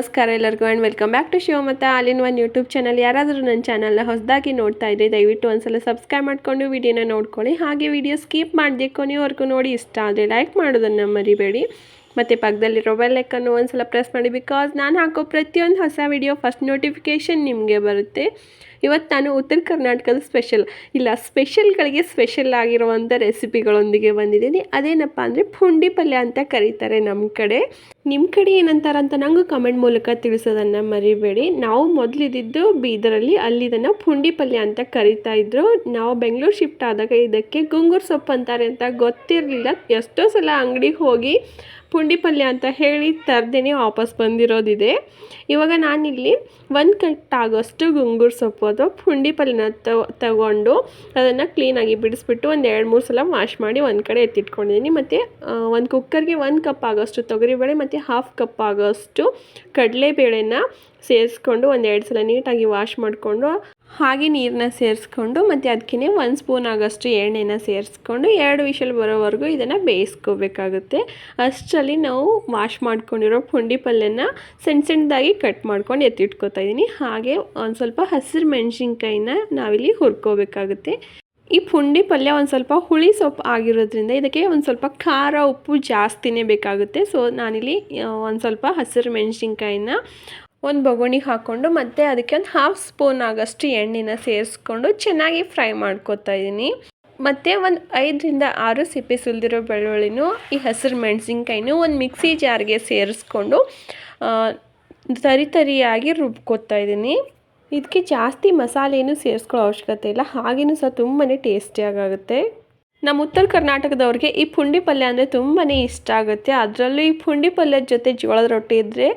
ನಮಸ್ಕಾರ ಎಲ್ಲರಿಗೂ and welcome back to ಶಿವಮತ್ತ all in one YouTube channel ಯಾರಾದರೂ ನನ್ನ ಚಾನಲ್ನ ಹೊಸದಾಗಿ ನೋಡ್ತಾ ಇದ್ದರೆ ದಯವಿಟ್ಟು ಒಂದ್ಸಲ ಸಬ್ಸ್ಕ್ರೈಬ್ ಮಾಡ್ಕೊಂಡು ವಿಡಿಯೋನ ನೋಡ್ಕೊಳ್ಳಿ. ಹಾಗೆ ವಿಡಿಯೋ ಸ್ಕಿಪ್ ಮಾಡಿದೆ ಕೊನೆವರೆಗೂ ನೋಡಿ ಇಷ್ಟ ಆದರೆ ಲೈಕ್ ಮಾಡೋದನ್ನು ಮರಿಬೇಡಿ. ಮತ್ತು ಪಕ್ಕದಲ್ಲಿರೋ ಬೆಲ್ಲೈಕನ್ನು ಒಂದ್ಸಲ ಪ್ರೆಸ್ ಮಾಡಿ ಬಿಕಾಸ್ ನಾನು ಹಾಕೋ ಪ್ರತಿಯೊಂದು ಹೊಸ ವಿಡಿಯೋ ಫಸ್ಟ್ ನೋಟಿಫಿಕೇಷನ್ ನಿಮಗೆ ಬರುತ್ತೆ. ಇವತ್ತು ನಾನು ಉತ್ತರ ಕರ್ನಾಟಕದ ಸ್ಪೆಷಲ್, ಇಲ್ಲ ಸ್ಪೆಷಲ್ಗಳಿಗೆ ಸ್ಪೆಷಲ್ ಆಗಿರುವಂಥ ರೆಸಿಪಿಗಳೊಂದಿಗೆ ಬಂದಿದ್ದೀನಿ. ಅದೇನಪ್ಪ ಅಂದರೆ ಪುಂಡಿ ಪಲ್ಯ ಅಂತ ಕರೀತಾರೆ ನಮ್ಮ ಕಡೆ. ನಿಮ್ಮ ಕಡೆ ಏನಂತಾರೆ ಏನಂತಾರಂತ ನಂಗೆ ಕಮೆಂಟ್ ಮೂಲಕ ತಿಳಿಸೋದನ್ನು ಮರಿಬೇಡಿ. ನಾವು ಮೊದಲಿದ್ದು ಬೀದರಲ್ಲಿ, ಅಲ್ಲಿ ಇದನ್ನು ಪುಂಡಿ ಪಲ್ಯ ಅಂತ ಕರಿತಾ ಇದ್ರು. ನಾವು ಬೆಂಗಳೂರು ಶಿಫ್ಟ್ ಆದಾಗ ಇದಕ್ಕೆ ಗುಂಗೂರು ಸೊಪ್ಪು ಅಂತಾರೆ ಅಂತ ಗೊತ್ತಿರಲಿಲ್ಲ. ಎಷ್ಟೋ ಸಲ ಅಂಗಡಿಗೆ ಹೋಗಿ ಪುಂಡಿ ಪಲ್ಯ ಅಂತ ಹೇಳಿ ತರದೇನೆ ವಾಪಸ್ ಬಂದಿರೋದಿದೆ. ಇವಾಗ ನಾನಿಲ್ಲಿ ಒಂದು ಕಟ್ಟಾಗೋಷ್ಟು ಗುಂಗೂರು ಸೊಪ್ಪು ಅಥವಾ ಪುಂಡಿ ಪಲ್ಯನ ತಗೊಂಡು ಅದನ್ನು ಕ್ಲೀನಾಗಿ ಬಿಡಿಸ್ಬಿಟ್ಟು ಒಂದು ಎರಡು ಮೂರು ಸಲ ವಾಶ್ ಮಾಡಿ ಒಂದು ಕಡೆ ಎತ್ತಿಟ್ಕೊಂಡಿದ್ದೀನಿ ಮತ್ತು ಒಂದು ಕುಕ್ಕರ್ಗೆ ಒಂದು ಕಪ್ ಆಗೋಷ್ಟು ತೊಗರಿಬೇಳೆ ಮತ್ತು ಹಾಫ್ ಕಪ್ ಆಗೋಷ್ಟು ಕಡಲೆಬೇಳೆನ ಸೇರಿಸ್ಕೊಂಡು ಒಂದು ಎರಡು ಸಲ ನೀಟಾಗಿ ವಾಶ್ ಮಾಡಿಕೊಂಡು ಹಾಗೆ ನೀರನ್ನ ಸೇರಿಸ್ಕೊಂಡು ಮತ್ತು ಅದಕ್ಕೆ ಒಂದು ಸ್ಪೂನ್ ಆಗೋಷ್ಟು ಎಣ್ಣೆನ ಸೇರಿಸ್ಕೊಂಡು ಎರಡು ವಿಷಲ್ ಬರೋವರೆಗೂ ಇದನ್ನು ಬೇಯಿಸ್ಕೋಬೇಕಾಗುತ್ತೆ. ಅಷ್ಟರಲ್ಲಿ ನಾವು ವಾಶ್ ಮಾಡ್ಕೊಂಡಿರೋ ಪುಂಡಿ ಪಲ್ಯನ ಸಣ್ಣ ಸಣ್ಣದಾಗಿ ಕಟ್ ಮಾಡ್ಕೊಂಡು ಎತ್ತಿಟ್ಕೊತಾ ಇದ್ದೀನಿ ಹಾಗೆ ಒಂದು ಸ್ವಲ್ಪ ಹಸಿರು ಮೆಣಸಿನ್ಕಾಯಿನ ನಾವಿಲ್ಲಿ ಹುರ್ಕೋಬೇಕಾಗುತ್ತೆ. ಈ ಪುಂಡಿ ಪಲ್ಯ ಒಂದು ಸ್ವಲ್ಪ ಹುಳಿ ಸೊಪ್ಪು ಆಗಿರೋದ್ರಿಂದ ಇದಕ್ಕೆ ಒಂದು ಸ್ವಲ್ಪ ಖಾರ ಉಪ್ಪು ಜಾಸ್ತಿನೇ ಬೇಕಾಗುತ್ತೆ. ಸೊ ನಾನಿಲ್ಲಿ ಒಂದು ಸ್ವಲ್ಪ ಹಸಿರು ಮೆಣಸಿನ್ಕಾಯಿನ ಒಂದು ಬಗುಣಿ ಹಾಕ್ಕೊಂಡು ಮತ್ತು ಅದಕ್ಕೆ ಒಂದು ಹಾಫ್ ಸ್ಪೂನ್ ಆಗೋಷ್ಟು ಎಣ್ಣೆನ ಸೇರಿಸ್ಕೊಂಡು ಚೆನ್ನಾಗಿ ಫ್ರೈ ಮಾಡ್ಕೊತಾ ಇದ್ದೀನಿ ಮತ್ತು ಒಂದು ಐದರಿಂದ ಆರು ಸಿಪ್ಪೆ ಸುಲಿದಿರೋ ಬೆಳ್ಳುಳ್ಳಿನೂ, ಈ ಹಸಿರು ಮೆಣಸಿನ್ಕಾಯಿನೂ ಒಂದು ಮಿಕ್ಸಿ ಜಾರ್ಗೆ ಸೇರಿಸ್ಕೊಂಡು ತರಿ ತರಿಯಾಗಿ ರುಬ್ಕೊತಾ ಇದ್ದೀನಿ ಇದಕ್ಕೆ ಜಾಸ್ತಿ ಮಸಾಲೆನೂ ಸೇರಿಸ್ಕೊಳ್ಳೋ ಅವಶ್ಯಕತೆ ಇಲ್ಲ. ಹಾಗೇನೂ ಸಹ ತುಂಬಾ ಟೇಸ್ಟಿಯಾಗುತ್ತೆ ನಮ್ಮ ಉತ್ತರ ಕರ್ನಾಟಕದವ್ರಿಗೆ ಈ ಪುಂಡಿ ಪಲ್ಯ ಅಂದರೆ ತುಂಬಾ ಇಷ್ಟ ಆಗುತ್ತೆ. ಅದರಲ್ಲೂ ಈ ಪುಂಡಿ ಪಲ್ಯದ ಜೊತೆ ಜೋಳದ ರೊಟ್ಟಿ ಇದ್ದರೆ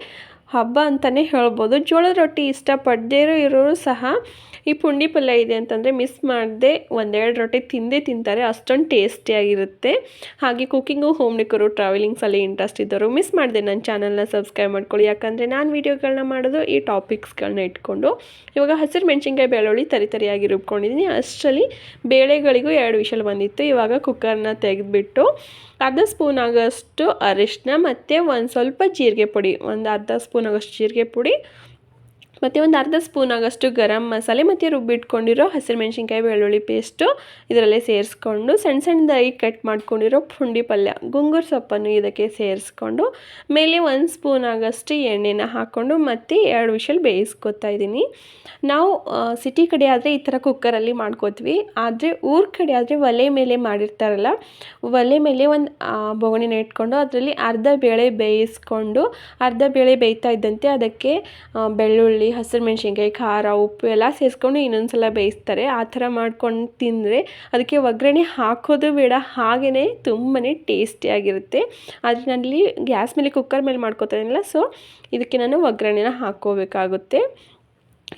ಹಬ್ಬ ಅಂತಲೇ ಹೇಳ್ಬೋದು. ಜೋಳದ ರೊಟ್ಟಿ ಇಷ್ಟಪಡದೇ ಇರೋರು ಸಹ ಈ ಪುಂಡಿ ಪಲ್ಯ ಇದೆ ಅಂತಂದರೆ ಮಿಸ್ ಮಾಡದೆ ಒಂದೆರಡು ರೊಟ್ಟಿ ತಿಂದೇ ತಿಂತಾರೆ, ಅಷ್ಟೊಂದು ಟೇಸ್ಟಿಯಾಗಿರುತ್ತೆ ಹಾಗೆ ಕುಕ್ಕಿಂಗು ಹೋಮ್ ಡೆಕೋರು ಟ್ರಾವೆಲಿಂಗ್ಸಲ್ಲಿ ಇಂಟ್ರೆಸ್ಟ್ ಇದ್ದವರು ಮಿಸ್ ಮಾಡಿದೆ ನನ್ನ ಚಾನಲ್ನ ಸಬ್ಸ್ಕ್ರೈಬ್ ಮಾಡ್ಕೊಳ್ಳಿ. ಯಾಕಂದರೆ ನಾನು ವೀಡಿಯೋಗಳನ್ನ ಮಾಡೋದು ಈ ಟಾಪಿಕ್ಸ್ಗಳನ್ನ ಇಟ್ಕೊಂಡು. ಇವಾಗ ಹಸಿರು ಮೆಣಸಿನ್ಕಾಯಿ ಬೆಳ್ಳುಳ್ಳಿ ತರಿ ತರಿಯಾಗಿ ರುಬ್ಕೊಂಡಿದ್ದೀನಿ. ಅಷ್ಟರಲ್ಲಿ ಬೇಳೆಗಳಿಗೂ ಎರಡು ವಿಷಲ್ ಬಂದಿತ್ತು. ಇವಾಗ ಕುಕ್ಕರ್ನ ತೆಗೆದುಬಿಟ್ಟು ಅರ್ಧ ಸ್ಪೂನ್ ಆಗೋಷ್ಟು ಅರಿಶಿನ ಮತ್ತು ಒಂದು ಸ್ವಲ್ಪ ಜೀರಿಗೆ ಪುಡಿ, ಒಂದು ಅರ್ಧ ಸ್ಪೂನ್ ಆಗೋಷ್ಟು ಜೀರಿಗೆ ಪುಡಿ ಮತ್ತು ಒಂದು ಅರ್ಧ ಸ್ಪೂನ್ ಆಗೋಷ್ಟು ಗರಂ ಮಸಾಲೆ ಮತ್ತು ರುಬ್ಬಿಟ್ಕೊಂಡಿರೋ ಹಸಿರು ಮೆಣಸಿನ್ಕಾಯಿ ಬೆಳ್ಳುಳ್ಳಿ ಪೇಸ್ಟು ಇದರಲ್ಲೇ ಸೇರಿಸ್ಕೊಂಡು ಸಣ್ಣ ಸಣ್ಣದಾಗಿ ಕಟ್ ಮಾಡ್ಕೊಂಡಿರೋ ಪುಂಡಿ ಪಲ್ಯ, ಗುಂಗೂರು ಸೊಪ್ಪನ್ನು ಇದಕ್ಕೆ ಸೇರಿಸ್ಕೊಂಡು ಮೇಲೆ ಒಂದು ಸ್ಪೂನ್ ಆಗೋಷ್ಟು ಎಣ್ಣೆನ ಹಾಕ್ಕೊಂಡು ಮತ್ತು ಎರಡು ವಿಷಲ್ ಬೇಯಿಸ್ಕೊತಾ ಇದ್ದೀನಿ. ನಾವು ಸಿಟಿ ಕಡೆ ಆದರೆ ಈ ಥರ ಕುಕ್ಕರಲ್ಲಿ ಮಾಡ್ಕೋತೀವಿ. ಆದರೆ ಊರ ಕಡೆ ಆದರೆ ಒಲೆ ಮೇಲೆ ಮಾಡಿರ್ತಾರಲ್ಲ, ಒಲೆ ಮೇಲೆ ಒಂದು ಬೊಗಣಿನ ಇಟ್ಕೊಂಡು ಅದರಲ್ಲಿ ಅರ್ಧ ಬೇಳೆ ಬೇಯಿಸ್ಕೊಂಡು, ಅರ್ಧ ಬೇಳೆ ಬೇಯ್ತಾ ಇದ್ದಂತೆ ಅದಕ್ಕೆ ಬೆಳ್ಳುಳ್ಳಿ ಹಸಿರು ಮೆಣಸಿನ್ಕಾಯಿ, ಖಾರ, ಉಪ್ಪು ಎಲ್ಲ ಸೇರಿಸ್ಕೊಂಡು ಇನ್ನೊಂದು ಸಲ ಬೇಯಿಸ್ತಾರೆ. ಆ ಥರ ಮಾಡ್ಕೊಂಡು ತಿಂದರೆ ಅದಕ್ಕೆ ಒಗ್ಗರಣೆ ಹಾಕೋದು ಬೇಡ ಹಾಗೇ ತುಂಬಾ ಟೇಸ್ಟಿಯಾಗಿರುತ್ತೆ ಆದರೆ ನಾನಲ್ಲಿ ಗ್ಯಾಸ್ ಮೇಲೆ, ಕುಕ್ಕರ್ ಮೇಲೆ ಮಾಡ್ಕೋತಾ ಇದ್ದೀನಲ್ಲ ಸೊ ಇದಕ್ಕೆ ನಾನು ಒಗ್ಗರಣೆನ ಹಾಕ್ಕೋಬೇಕಾಗುತ್ತೆ.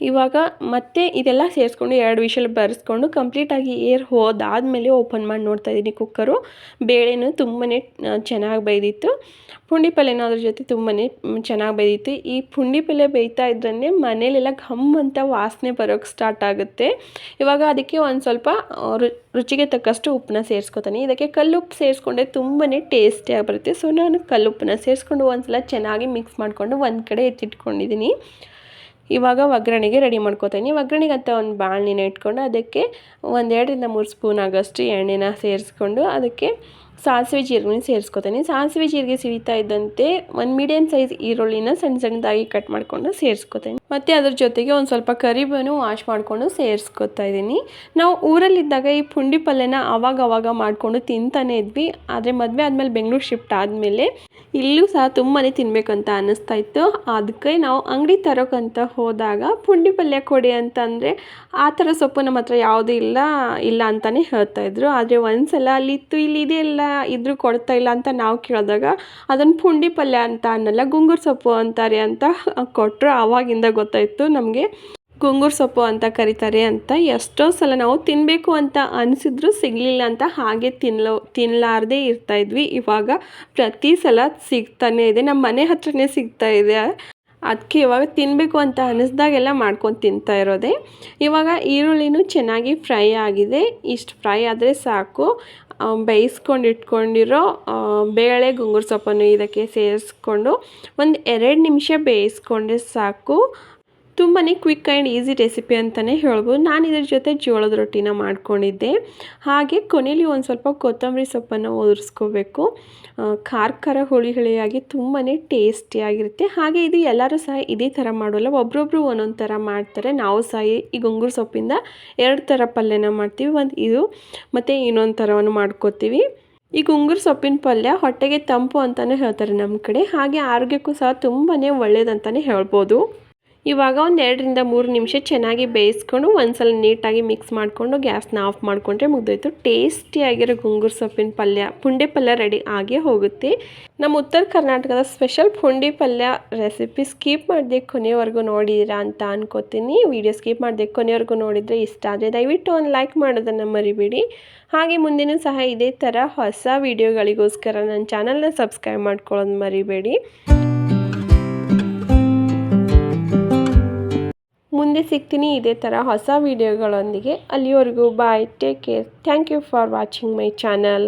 ಇವಾಗ ಮತ್ತೆ ಇದೆಲ್ಲ ಸೇರಿಸ್ಕೊಂಡು ಎರಡು ವಿಷಲ್ ಬರೆಸ್ಕೊಂಡು ಕಂಪ್ಲೀಟಾಗಿ ಏರ್ ಹೋದಾದಮೇಲೆ ಓಪನ್ ಮಾಡಿ ನೋಡ್ತಾ ಇದ್ದೀನಿ ಕುಕ್ಕರು ಬೇಳೆನೂ ತುಂಬಾ ಚೆನ್ನಾಗಿ ಬೇಯ್ದಿತ್ತು. ಪುಂಡಿ ಪಲ್ಯನೂ ಅದ್ರ ಜೊತೆ ತುಂಬನೇ ಚೆನ್ನಾಗಿ ಬೇಯ್ದಿತ್ತು. ಈ ಪುಂಡಿ ಪಲ್ಯ ಬೇಯ್ತಾ ಇದ್ರೇ ಮನೇಲೆಲ್ಲ ಘಮ್ ಅಂತ ವಾಸನೆ ಬರೋಕ್ಕೆ ಸ್ಟಾರ್ಟ್ ಆಗುತ್ತೆ. ಇವಾಗ ಅದಕ್ಕೆ ಒಂದು ಸ್ವಲ್ಪ ರುಚಿಗೆ ತಕ್ಕಷ್ಟು ಉಪ್ಪನ್ನ ಸೇರಿಸ್ಕೊತಾನೆ. ಇದಕ್ಕೆ ಕಲ್ಲುಪ್ಪು ಸೇರಿಸ್ಕೊಂಡೆ ತುಂಬಾ ಟೇಸ್ಟಿಯಾಗಿ ಬರುತ್ತೆ. ಸೊ ನಾನು ಕಲ್ಲುಪ್ಪನ್ನ ಸೇರಿಸ್ಕೊಂಡು ಒಂದು ಸಲ ಚೆನ್ನಾಗಿ ಮಿಕ್ಸ್ ಮಾಡಿಕೊಂಡು ಒಂದು ಕಡೆ ಎತ್ತಿಟ್ಕೊಂಡಿದ್ದೀನಿ. ಇವಾಗ ಒಗ್ಗರಣೆಗೆ ರೆಡಿ ಮಾಡ್ಕೋತೀನಿ. ಒಗ್ಗರಣೆಗೆ ಅಂತ ಒಂದು ಬಾಣಲಿನ ಇಟ್ಕೊಂಡು ಅದಕ್ಕೆ ಒಂದೆರಡರಿಂದ ಮೂರು ಸ್ಪೂನ್ ಆಗೋಷ್ಟು ಎಣ್ಣೆನ ಸೇರಿಸ್ಕೊಂಡು ಅದಕ್ಕೆ ಸಾಸಿವೆ ಜೀರಿಗೆ ಸೇರಿಸ್ಕೊತೀನಿ. ಸಾಸಿವೆ ಜೀರಿಗೆ ಸಿಡಿತಾ ಇದ್ದಂತೆ ಒಂದು ಮೀಡಿಯಮ್ ಸೈಜ್ ಈರುಳ್ಳಿನ ಸಣ್ಣ ಸಣ್ಣದಾಗಿ ಕಟ್ ಮಾಡಿಕೊಂಡು ಸೇರಿಸ್ಕೊತೀನಿ. ಮತ್ತು ಅದ್ರ ಜೊತೆಗೆ ಒಂದು ಸ್ವಲ್ಪ ಕರಿಬೇನು ವಾಶ್ ಮಾಡಿಕೊಂಡು ಸೇರಿಸ್ಕೊತಾ ಇದ್ದೀನಿ. ನಾವು ಊರಲ್ಲಿದ್ದಾಗ ಈ ಪುಂಡಿ ಪಲ್ಯನ ಅವಾಗ ಅವಾಗ ಮಾಡಿಕೊಂಡು ತಿಂತಾನೆ ಇದ್ವಿ. ಆದರೆ ಮದುವೆ ಆದಮೇಲೆ ಬೆಂಗಳೂರು ಶಿಫ್ಟ್ ಆದಮೇಲೆ ಇಲ್ಲೂ ಸಹ ತುಂಬಾ ತಿನ್ನಬೇಕಂತ ಅನ್ನಿಸ್ತಾ ಇತ್ತು. ಅದಕ್ಕೆ ನಾವು ಅಂಗಡಿ ತರೋಕ್ಕಂತ ಹೋದಾಗ ಪುಂಡಿ ಪಲ್ಯ ಕೊಡಿ ಅಂತಂದರೆ ಆ ಥರ ಸೊಪ್ಪು ನಮ್ಮ ಹತ್ರ ಯಾವುದೂ ಇಲ್ಲ ಇಲ್ಲ ಅಂತಲೇ ಹೇಳ್ತಾಯಿದ್ರು ಆದರೆ ಒಂದು ಸಲ ಅಲ್ಲಿತ್ತು, ಇಲ್ಲಿ ಇಲ್ಲ, ಇದ್ರೂ ಕೊಡ್ತಾ ಇಲ್ಲ ಅಂತ ನಾವು ಕೇಳಿದಾಗ ಅದನ್ನು ಪುಂಡಿ ಪಲ್ಯ ಅಂತ ಅನ್ನಲ್ಲ, ಗುಂಗುರು ಸೊಪ್ಪು ಅಂತಾರೆ ಅಂತ ಕೊಟ್ಟರು ಆವಾಗಿಂದ ಗೊತ್ತಾಯಿತು ನಮಗೆ. ಗುಂಗೂರು ಸೊಪ್ಪು ಅಂತ ಕರೀತಾರೆ ಅಂತ. ಎಷ್ಟೋ ಸಲ ನಾವು ತಿನ್ನಬೇಕು ಅಂತ ಅನಿಸಿದ್ರು ಸಿಗಲಿಲ್ಲ ಅಂತ ಹಾಗೆ ತಿನ್ನಲೋ ತಿನ್ನಲಾರ್ದೇ ಇರ್ತಾಯಿದ್ವಿ ಇವಾಗ ಪ್ರತಿ ಸಲ ಸಿಗ್ತಾನೇ ಇದೆ. ನಮ್ಮ ಮನೆ ಹತ್ರನೇ ಸಿಗ್ತಾ ಇದೆ. ಅದಕ್ಕೆ ಇವಾಗ ತಿನ್ನಬೇಕು ಅಂತ ಅನ್ನಿಸ್ದಾಗೆಲ್ಲ ಮಾಡ್ಕೊಂಡು ತಿಂತಾ ಇರೋದೆ. ಇವಾಗ ಈರುಳ್ಳಿನೂ ಚೆನ್ನಾಗಿ ಫ್ರೈ ಆಗಿದೆ. ಇಷ್ಟು ಫ್ರೈ ಆದರೆ ಸಾಕು. ಬೇಯಿಸ್ಕೊಂಡು ಇಟ್ಕೊಂಡಿರೋ ಬೇಳೆ ಗುಂಗುರು ಸೊಪ್ಪನ್ನು ಇದಕ್ಕೆ ಸೇರಿಸ್ಕೊಂಡು ಒಂದು ಎರಡು ನಿಮಿಷ ಬೇಯಿಸ್ಕೊಂಡ್ರೆ ಸಾಕು. ತುಂಬಾ ಕ್ವಿಕ್ ಆ್ಯಂಡ್ ಈಸಿ ರೆಸಿಪಿ ಅಂತಲೇ ಹೇಳ್ಬೋದು. ನಾನು ಇದ್ರ ಜೊತೆ ಜೋಳದ ರೊಟ್ಟಿನ ಮಾಡ್ಕೊಂಡಿದ್ದೆ. ಹಾಗೆ ಕೊನೆಯಲ್ಲಿ ಒಂದು ಸ್ವಲ್ಪ ಕೊತ್ತಂಬರಿ ಸೊಪ್ಪನ್ನು ಒದರ್ಸ್ಕೋಬೇಕು ಖಾರ ಖಾರ ಹುಳಿ ಹುಳಿಯಾಗಿ ತುಂಬಾ ಟೇಸ್ಟಿಯಾಗಿರುತ್ತೆ ಹಾಗೆ ಇದು ಎಲ್ಲರೂ ಸಹ ಇದೇ ಥರ ಮಾಡೋಲ್ಲ. ಒಬ್ರೊಬ್ರು ಒಂದೊಂದು ಥರ ಮಾಡ್ತಾರೆ. ನಾವು ಸಹ ಈ ಗುಂಗುರು ಸೊಪ್ಪಿಂದ ಎರಡು ಥರ ಪಲ್ಯನ ಮಾಡ್ತೀವಿ. ಒಂದು ಇದು, ಮತ್ತು ಇನ್ನೊಂದು ಥರವನ್ನು ಮಾಡ್ಕೋತೀವಿ. ಈ ಗುಂಗುರು ಸೊಪ್ಪಿನ ಪಲ್ಯ ಹೊಟ್ಟೆಗೆ ತಂಪು ಅಂತಲೇ ಹೇಳ್ತಾರೆ ನಮ್ಮ ಕಡೆ. ಹಾಗೆ ಆರೋಗ್ಯಕ್ಕೂ ಸಹ ತುಂಬಾ ಒಳ್ಳೆಯದಂತಲೇ ಹೇಳ್ಬೋದು. ಇವಾಗ ಒಂದು ಎರಡರಿಂದ ಮೂರು ನಿಮಿಷ ಚೆನ್ನಾಗಿ ಬೇಯಿಸ್ಕೊಂಡು ಒಂದ್ಸಲ ನೀಟಾಗಿ ಮಿಕ್ಸ್ ಮಾಡಿಕೊಂಡು ಗ್ಯಾಸ್ನ ಆಫ್ ಮಾಡಿಕೊಂಡ್ರೆ ಮುಗ್ದೋಯ್ತು. ಟೇಸ್ಟಿಯಾಗಿರೋ ಗುಂಗುರ್ ಸೊಪ್ಪಿನ ಪಲ್ಯ, ಪುಂಡಿ ಪಲ್ಯ ರೆಡಿ ಆಗೇ ಹೋಗುತ್ತೆ. ನಮ್ಮ ಉತ್ತರ ಕರ್ನಾಟಕದ ಸ್ಪೆಷಲ್ ಪುಂಡಿ ಪಲ್ಯ ರೆಸಿಪಿ ಸ್ಕಿಪ್ ಮಾಡದೆ ಕೊನೆವರೆಗೂ ನೋಡಿದ್ದೀರಾ ಅಂತ ಅನ್ಕೋತೀನಿ. ವಿಡಿಯೋ ಸ್ಕಿಪ್ ಮಾಡದೆ ಕೊನೆವರೆಗೂ ನೋಡಿದರೆ ಇಷ್ಟ ಆದರೆ ದಯವಿಟ್ಟು ಒಂದು ಲೈಕ್ ಮಾಡೋದನ್ನು ಮರಿಬೇಡಿ. ಹಾಗೆ ಮುಂದಿನ ಸಹ ಇದೇ ಥರ ಹೊಸ ವಿಡಿಯೋಗಳಿಗೋಸ್ಕರ ನನ್ನ ಚಾನಲ್ನ ಸಬ್ಸ್ಕ್ರೈಬ್ ಮಾಡ್ಕೊಳ್ಳೋದು ಮರಿಬೇಡಿ. ಮುಂದೆ ಸಿಗ್ತೀನಿ ಇದೇ ಥರ ಹೊಸ ವೀಡಿಯೋಗಳೊಂದಿಗೆ ಅಲ್ಲಿವರೆಗೂ bye take care thank you for watching my channel